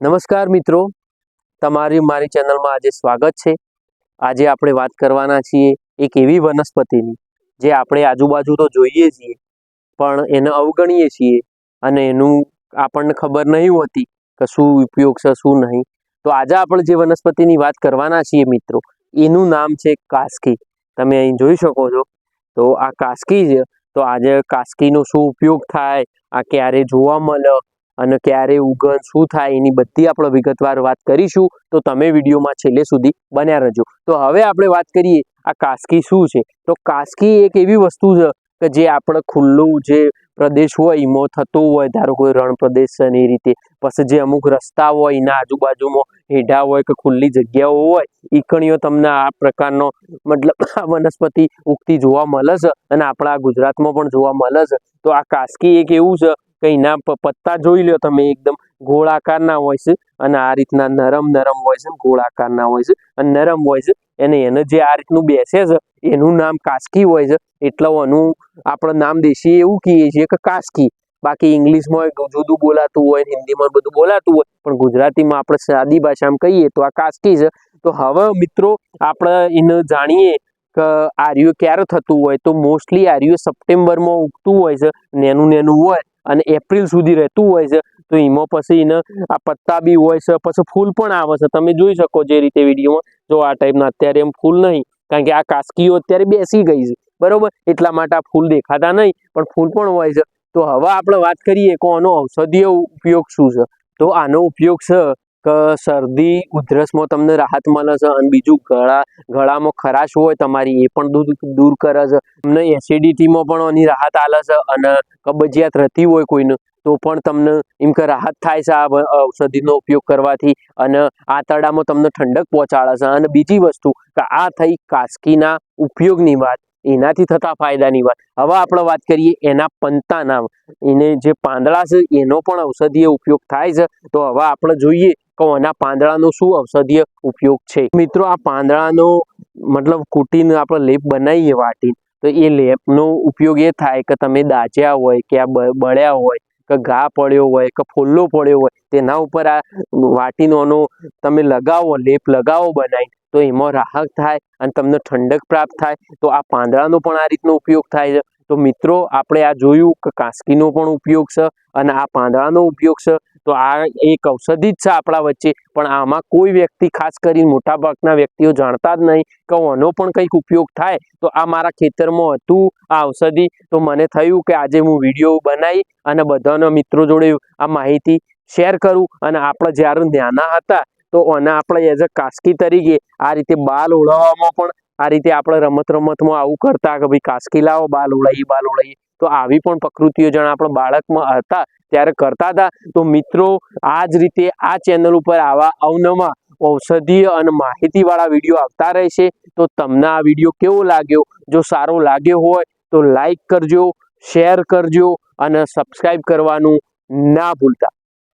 નમસ્કાર મિત્રો. તમારી, મારી ચેનલમાં આજે સ્વાગત છે. આજે આપણે વાત કરવાના છીએ એક એવી વનસ્પતિની, જે આપણે આજુબાજુ તો જોઈએ છીએ, પણ એને અવગણીએ છીએ અને એનું આપણને ખબર નહીં હોતી કે શું ઉપયોગ છે, શું નહીં. તો આજે આપણે જે વનસ્પતિની વાત કરવાના છીએ મિત્રો, એનું નામ છે કાસ્કી. તમે અહીં જોઈ શકો છો. તો આ કાસ્કી છે. તો આજે કાસ્કીનો શું ઉપયોગ થાય, આ ક્યારે જોવા મળે અને ક્યારે ઉગન, શું થાય, એની બધી આપણે વિગતવાર વાત કરીશું. તો તમે વિડીયોમાં છેલ્લે સુધી બન્યા રહેજો. તો હવે આપણે વાત કરીએ, આ કાસકી શું છે? તો કાસકી એક એવી વસ્તુ છે કે જે આપણે ખુલ્લું જે પ્રદેશ હોય, એમાં થતું હોય, ધારો કોઈ રણ પ્રદેશ છે એ રીતે. પછી જે અમુક રસ્તા હોય, એના આજુબાજુમાં હેઢા હોય કે ખુલ્લી જગ્યાઓ હોય ઈકણીઓ તમને આ પ્રકારનો મતલબ આ વનસ્પતિ ઉગતી જોવા મળે છે અને આપણા ગુજરાતમાં પણ જોવા મળે છે. તો આ કાસકી એક એવું છે કે એના પત્તા જોઈ લો તમે એકદમ. ગોળાકારના હોય છે અને આ રીતના નરમ નરમ હોય છે ગોળાકારના હોય છે અને નરમ હોય છે. અને એને જે આ રીતનું બેસે છે, એનું નામ કાસ્કી હોય છે. એટલે એનું આપણે નામ દેશી એવું કહીએ છીએ કે કાસ્કી. બાકી ઇંગ્લિશમાં જુદું બોલાતું હોય, હિન્દીમાં બધું બોલાતું હોય, પણ ગુજરાતીમાં આપણે સાદી ભાષામાં કહીએ તો આ કાસ્કી છે. તો હવે મિત્રો, આપણે એને જાણીએ કે આર્યુ ક્યારે થતું હોય. તો મોસ્ટલી આર્યુ સપ્ટેમ્બરમાં ઉગતું હોય છે, નેનું નેનું હોય. અને એપ્રિલ સુધી રહેતું હોય છે, તો એમાં પછી એને આ પત્તા બી હોય છે, પછી ફૂલ પણ આવે છે. તમે જોઈ શકો જે રીતે વિડીયોમાં. જો આ ટાઈપના અત્યારે એમ ફૂલ નહીં, કારણ કે આ કાસકીઓ અત્યારે બેસી ગઈ છે. બરોબર? એટલા માટે આ ફૂલ દેખાતા નહીં, પણ ફૂલ પણ હોય છે. તો હવે આપણે વાત કરીએ કે આનો ઔષધીય ઉપયોગ શું છે? તો આનો ઉપયોગ છે શરદી, ઉધરસમાં તમને રાહત મળે છે અને બીજું ગળા, ગળામાં ખરાશ હોય તમારી, એ પણ દૂર દૂર કરે છે. તમને એસિડિટીમાં પણ એની રાહત આલે છે અને કબજિયાત રહેતી હોય કોઈને, તો પણ તમને એમ કે રાહત થાય છે આ ઔષધિનો ઉપયોગ કરવાથી અને આંતરડામાં તમને ઠંડક પહોંચાડે છે. અને બીજી વસ્તુ કે આ થઈ કાસકીના ઉપયોગની વાત, એનાથી થતા ફાયદાની વાત. હવે આપણે વાત કરીએ એના પંતાના, એને જે પાંદડા છે એનો પણ ઔષધીય ઉપયોગ થાય છે. તો હવે આપણે જોઈએ કે એના પાંદડાનો શું ઔષધીય ઉપયોગ છે? મિત્રો, આ પાંદડાનો મતલબ કૂટીને આપણે લેપ બનાવીએ વાટી તો એ લેપનો ઉપયોગ એ થાય કે તમે દાચ્યા હોય કે આ બળ્યા હોય, કે ઘા પડ્યો હોય, કે ફોલ્લો પડ્યો હોય, તેના ઉપર આ વાટીનોનો તમે લગાવો, લેપ લગાવો બનાવી તો એમાં રાહત થાય અને તમને ઠંડક પ્રાપ્ત થાય. તો આ પાંદડાનો પણ આ રીતનો ઉપયોગ થાય છે. તો મિત્રો, આપણે આ જોયું કે કાસ્કીનો પણ ઉપયોગ છે અને આ પાંદડાનો ઉપયોગ છે. તો આ એક ઔષધિ જ છે આપણા વચ્ચે. પણ આમાં કોઈ વ્યક્તિ, ખાસ કરીને મોટાભાગના વ્યક્તિઓ જાણતા જ નહીં કે આનો પણ કંઈક ઉપયોગ થાય. તો આ મારા ખેતરમાં હતું આ ઔષધિ. તો મને થયું કે આજે હું વીડિયો બનાવી અને બધાના મિત્રો જોડે આ માહિતી શેર કરું અને આપણે જ્યારે નાના હતા, તો આને આપણે એઝ અ કાસ્કી તરીકે આ રીતે બાલ ઓળાવવામાં પણ આ રીતે આપણે રમત રમતમાં આવું કરતા કે ભાઈ કાસ્કી બાલ ઉડાઈ બાલ ઉડાઈ તો આવી પણ પ્રકૃતિઓ જાણે આપણે બાળકમાં હતા, ત્યારે કરતા હતા. તો મિત્રો, આ જ રીતે આ ચેનલ ઉપર આવા અવનવા ઔષધીય અને માહિતીવાળા વીડિયો આવતા રહેશે. તો તમને આ વીડિયો કેવો લાગ્યો? જો સારો લાગ્યો હોય, તો લાઈક કરજો શેર કરજો અને સબસ્ક્રાઈબ કરવાનું ના ભૂલતા.